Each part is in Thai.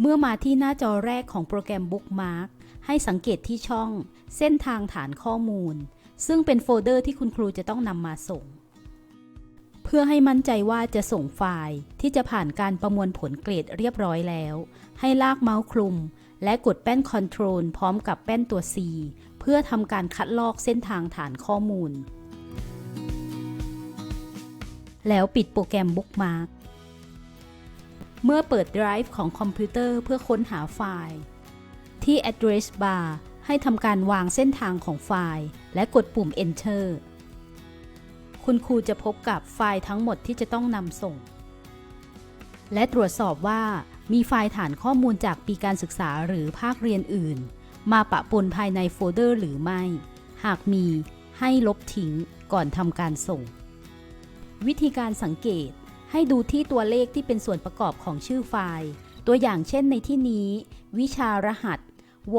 เมื่อมาที่หน้าจอแรกของโปรแกรม Bookmark ให้สังเกตที่ช่อง เส้นทางฐานข้อมูล ซึ่งเป็นโฟลเดอร์ที่คุณครูจะต้องนำมาส่ง เพื่อให้มั่นใจว่าจะส่งไฟล์ที่จะผ่านการประมวลผลเกรดเรียบร้อยแล้ว ให้ลากเมาส์คลุม และกดแป้น Ctrl พร้อมกับแป้นตัว C เพื่อทำการคัดลอกเส้นทางฐานข้อมูล แล้วปิดโปรแกรม Bookmark เมื่อเปิด Drive ของคอมพิวเตอร์เพื่อค้นหาไฟล์ ที่ Address Bar ให้ทำการวางเส้นทางของไฟล์ และกดปุ่ม Enter คุณครูจะพบกับไฟล์ทั้งหมดที่จะต้องนำส่ง และตรวจสอบว่ามีไฟล์ฐานข้อมูลจากปีการศึกษาหรือภาคเรียนอื่น มาปะปนภายในโฟลเดอร์หรือไม่ หากมีให้ลบทิ้งก่อนทำการส่ง วิธีการสังเกต ให้ดูที่ตัวเลขที่เป็นส่วนประกอบของชื่อไฟล์ ตัวอย่างเช่นในที่นี้ วิชารหัสว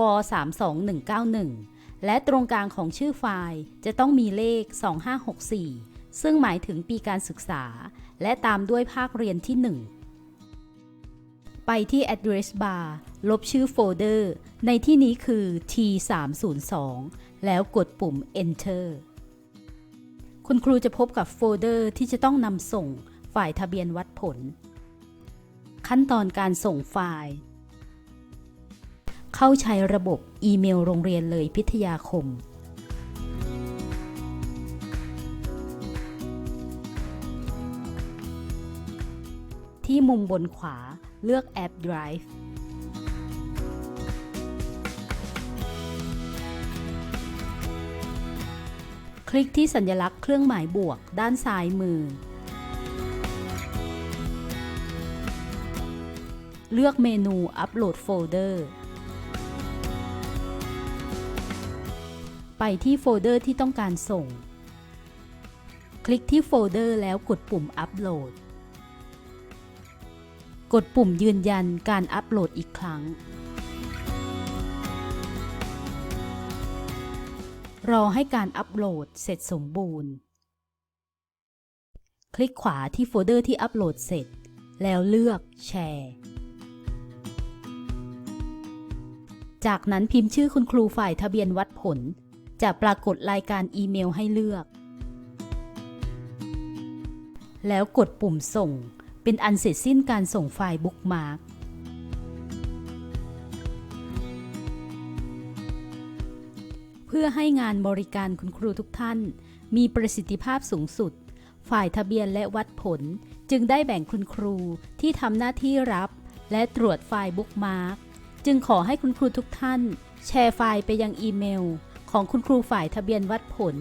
32191 และตรงกลางของชื่อไฟล์จะต้องมีเลข 2564 ซึ่งหมายถึงปีการศึกษา และตามด้วยภาคเรียนที่ 1 ไปที่ address bar ลบชื่อโฟลเดอร์ ในที่นี้คือ T302 แล้วกดปุ่ม enter คุณครูจะพบกับโฟลเดอร์ที่จะต้องนำส่ง ฝ่ายทะเบียนวัดผล ขั้นตอนการส่งไฟล์ เข้าใช้ระบบอีเมลโรงเรียนเลยพิทยาคม ที่มุมบนขวาเลือกแอป Drive คลิกที่สัญลักษณ์เครื่องหมายบวกด้านซ้ายมือ เลือกเมนูอัปโหลดโฟลเดอร์ ไปที่โฟลเดอร์ที่ต้องการส่ง คลิกที่โฟลเดอร์แล้วกดปุ่มอัปโหลด กดปุ่มยืนยันการอัปโหลดอีกครั้ง รอให้การอัปโหลดเสร็จสมบูรณ์ คลิกขวาที่โฟลเดอร์ที่อัปโหลดเสร็จแล้วเลือกแชร์ จากนั้นพิมพ์ชื่อคุณครูฝ่ายทะเบียนวัดผล จะปรากฏรายการอีเมลให้เลือก แล้วกดปุ่มส่ง เป็นอันเสร็จสิ้นการส่งไฟล์บุ๊กมาร์กเพื่อให้งานบริการคุณครูทุกท่าน มีประสิทธิภาพสูงสุด ฝ่ายทะเบียนและวัดผลจึงได้แบ่งคุณครูที่ทำหน้าที่รับและตรวจไฟล์บุ๊กมาร์ก จึงขอให้คุณครูทุกท่าน แชร์ไฟล์ไปยังอีเมล ของคุณครูฝ่ายทะเบียนวัดผล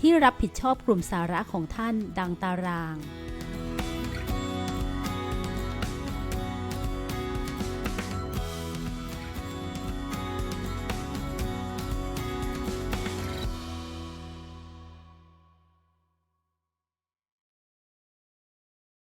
ที่รับผิดชอบกลุ่มสาระของท่านดังตาราง